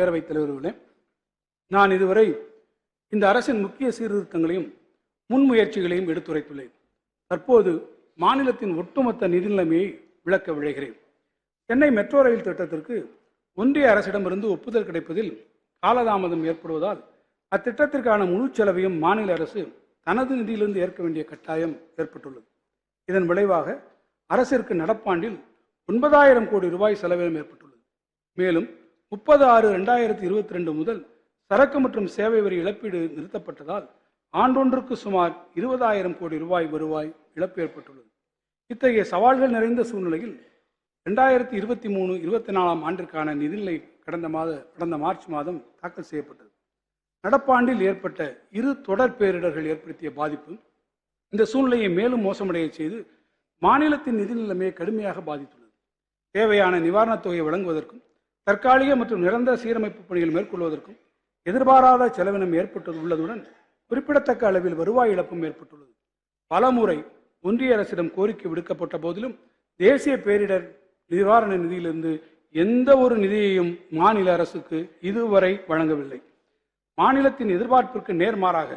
பேரவைத் தலைவர்களே நான் இதுவரை இந்த அரசின் முக்கிய சீர்திருத்தங்களையும் முன்முயற்சிகளையும் எடுத்துரைத்துள்ளேன். தற்போது மாநிலத்தின் ஒட்டுமொத்த நிதி நிலைமையை விளக்க விழைகிறேன். சென்னை மெட்ரோ ரயில் திட்டத்திற்கு ஒன்றிய அரசிடமிருந்து ஒப்புதல் கிடைப்பதில் காலதாமதம் ஏற்படுவதால் அத்திட்டத்திற்கான முழு செலவையும் மாநில அரசு தனது நிதியிலிருந்து ஏற்க வேண்டிய கட்டாயம் ஏற்பட்டுள்ளது. இதன் விளைவாக அரசிற்கு நடப்பாண்டில் ஒன்பதாயிரம் கோடி ரூபாய் செலவினம் ஏற்பட்டுள்ளது. மேலும் முப்பது ஆறு ரெண்டாயிரத்தி இருபத்தி ரெண்டு முதல் சரக்கு மற்றும் சேவை வரி இழப்பீடு நிறுத்தப்பட்டதால் ஆண்டொன்றுக்கு சுமார் இருபதாயிரம் கோடி ரூபாய் வருவாய் இழப்பு ஏற்பட்டுள்ளது. இத்தகைய சவால்கள் நிறைந்த சூழ்நிலையில் ரெண்டாயிரத்தி இருபத்தி மூணு இருபத்தி நாலாம் ஆண்டிற்கான நிதிநிலை கடந்த மாத கடந்த மார்ச் மாதம் தாக்கல் செய்யப்பட்டது. நடப்பாண்டில் ஏற்பட்ட இரு தொடர் பேரிடர்கள் ஏற்படுத்திய பாதிப்பு இந்த சூழ்நிலையை மேலும் மோசமடைய செய்து மாநிலத்தின் நிதி நிலைமையை கடுமையாக பாதித்துள்ளது. தேவையான நிவாரணத் தொகையை வழங்குவதற்கும் தற்காலிக மற்றும் நிரந்தர சீரமைப்பு பணிகள் மேற்கொள்வதற்கும் எதிர்பாராத செலவினம் ஏற்பட்டு உள்ளதுடன் குறிப்பிடத்தக்க அளவில் வருவாய் இழப்பும் ஏற்பட்டுள்ளது. பலமுறை ஒன்றிய அரசிடம் கோரிக்கை விடுக்கப்பட்ட போதிலும் தேசிய பேரிடர் நிவாரண நிதியிலிருந்து எந்த ஒரு நிதியையும் மாநில அரசுக்கு இதுவரை வழங்கவில்லை. மாநிலத்தின் எதிர்பார்ப்பிற்கு நேர்மாறாக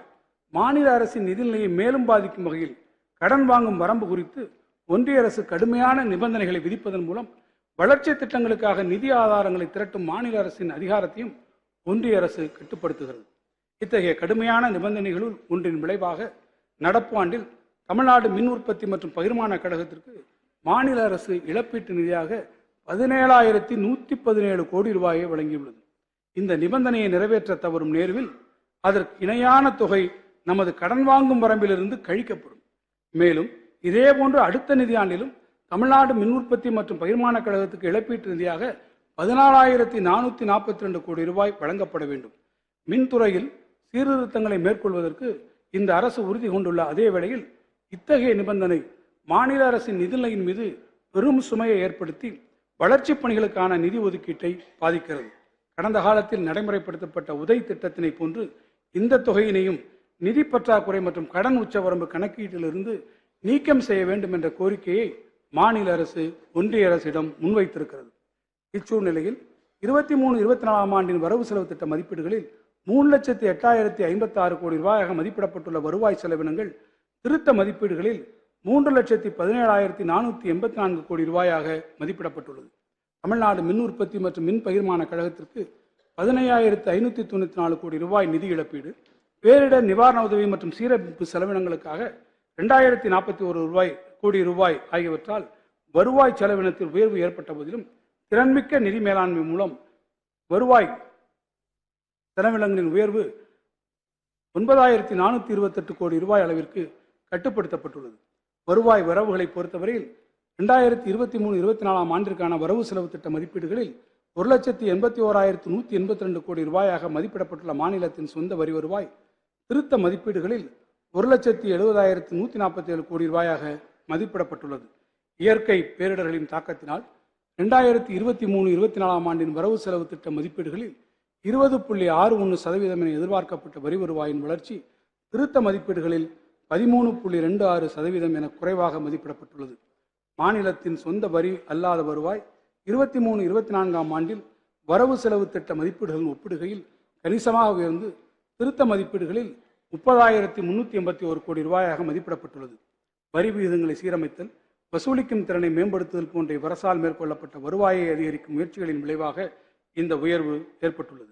மாநில அரசின் நிதிநிலையை மேலும் பாதிக்கும் வகையில் கடன் வாங்கும் வரம்பு குறித்து ஒன்றிய அரசு கடுமையான நிபந்தனைகளை விதிப்பதன் மூலம் வளர்ச்சி திட்டங்களுக்காக நிதி ஆதாரங்களை திரட்டும் மாநில அரசின் அதிகாரத்தையும் ஒன்றிய அரசு கட்டுப்படுத்துகிறது. இத்தகைய கடுமையான நிபந்தனைகளுள் ஒன்றின் விளைவாக நடப்பு ஆண்டில் தமிழ்நாடு மின் உற்பத்தி மற்றும் பகிர்மான கழகத்திற்கு மாநில அரசு இழப்பீட்டு நிதியாக பதினேழாயிரத்தி நூற்றி பதினேழு கோடி ரூபாயை வழங்கியுள்ளது. இந்த நிபந்தனையை நிறைவேற்ற தவறும் நேர்வில் அதற்கு இணையான தொகை நமது கடன் வாங்கும் வரம்பிலிருந்து கழிக்கப்படும். மேலும் இதேபோன்று அடுத்த நிதியாண்டிலும் தமிழ்நாடு மின் உற்பத்தி மற்றும் பகிர்மான கழகத்துக்கு இழப்பீட்டு நிதியாக பதினாலாயிரத்தி நானூற்றி நாற்பத்தி ரெண்டு கோடி ரூபாய் வழங்கப்பட வேண்டும். மின்துறையில் சீர்திருத்தங்களை மேற்கொள்வதற்கு இந்த அரசு உறுதி கொண்டுள்ள அதே வேளையில் இத்தகைய நிபந்தனை மாநில அரசின் நிதிநிலையின் மீது பெரும் சுமையை ஏற்படுத்தி வளர்ச்சிப் பணிகளுக்கான நிதி ஒதுக்கீட்டை பாதிக்கிறது. கடந்த காலத்தில் நடைமுறைப்படுத்தப்பட்ட உதய் திட்டத்தினை போன்று இந்த தொகையினையும் நிதி பற்றாக்குறை மற்றும் கடன் உச்சவரம்பு கணக்கீட்டிலிருந்து நீக்கம் செய்ய வேண்டும் என்ற கோரிக்கையை மாநில அரசு ஒன்றிய அரசிடம் முன்வைத்திருக்கிறது. இச்சூழ்நிலையில் இருபத்தி மூணு இருபத்தி நாலாம் ஆண்டின் வரவு செலவு திட்ட மதிப்பீடுகளில் மூணு லட்சத்தி எட்டாயிரத்தி ஐம்பத்தி ஆறு கோடி ரூபாயாக மதிப்பிடப்பட்டுள்ள வருவாய் செலவினங்கள் திருத்த மதிப்பீடுகளில் மூன்று லட்சத்தி பதினேழாயிரத்தி நானூற்றி எண்பத்தி நான்கு கோடி ரூபாயாக மதிப்பிடப்பட்டுள்ளது. தமிழ்நாடு மின் உற்பத்தி மற்றும் மின் பகிர்மான கழகத்திற்கு பதினையாயிரத்து ஐநூற்றி தொண்ணூற்றி நாலு கோடி ரூபாய் நிதி இழப்பீடு பேரிடர் நிவாரண உதவி மற்றும் சீரமைப்பு செலவினங்களுக்காக ரெண்டாயிரத்தி நாற்பத்தி ஒரு ரூபாய் கோடி ரூபாய் ஆகியவற்றால் வருவாய் செலவினத்தில் உயர்வு ஏற்பட்ட போதிலும் திறன்மிக்க நிதி மேலாண்மை மூலம் வருவாய் செலவினங்களின் உயர்வு ஒன்பதாயிரத்தி நானூற்றி இருபத்தெட்டு கோடி ரூபாய் அளவிற்கு கட்டுப்படுத்தப்பட்டுள்ளது. வருவாய் வரவுகளை பொறுத்தவரையில் ரெண்டாயிரத்தி இருபத்தி மூணு இருபத்தி நாலாம் ஆண்டிற்கான வரவு செலவு திட்ட மதிப்பீடுகளில் ஒரு லட்சத்தி எண்பத்தி ஓராயிரத்து நூற்றி எண்பத்தி ரெண்டு கோடி ரூபாயாக மதிப்பிடப்பட்டுள்ள மாநிலத்தின் சொந்த வரி வருவாய் திருத்த மதிப்பீடுகளில் ஒரு லட்சத்தி எழுபதாயிரத்து நூற்றி நாற்பத்தி ஏழு கோடி ரூபாயாக மதிப்பிடப்பட்டுள்ளது. இயற்கை பேரிடர்களின் தாக்கத்தினால் ரெண்டாயிரத்தி இருபத்தி மூணு இருபத்தி நாலாம் ஆண்டின் வரவு செலவு திட்ட மதிப்பீடுகளில் இருபது புள்ளி ஆறு ஒன்று சதவீதம் என எதிர்பார்க்கப்பட்ட வரி வருவாயின் வளர்ச்சி திருத்த மதிப்பீடுகளில் பதிமூணு புள்ளி ரெண்டு ஆறு சதவீதம் என குறைவாக மதிப்பிடப்பட்டுள்ளது. மாநிலத்தின் சொந்த வரி அல்லாத வருவாய் இருபத்தி மூணு இருபத்தி நான்காம் ஆண்டில் வரவு செலவு திட்ட மதிப்பீடுகளின் ஒப்பிடுகையில் கணிசமாக உயர்ந்து திருத்த மதிப்பீடுகளில் முப்பதாயிரத்தி முன்னூற்றி எண்பத்தி ஒரு கோடி ரூபாயாக மதிப்பிடப்பட்டுள்ளது. வரி விகிதங்களை சீரமைத்தல் வசூலிக்கும் திறனை மேம்படுத்துதல் போன்ற இவ்வரசால் மேற்கொள்ளப்பட்ட வருவாயை அதிகரிக்கும் முயற்சிகளின் விளைவாக இந்த உயர்வு ஏற்பட்டுள்ளது.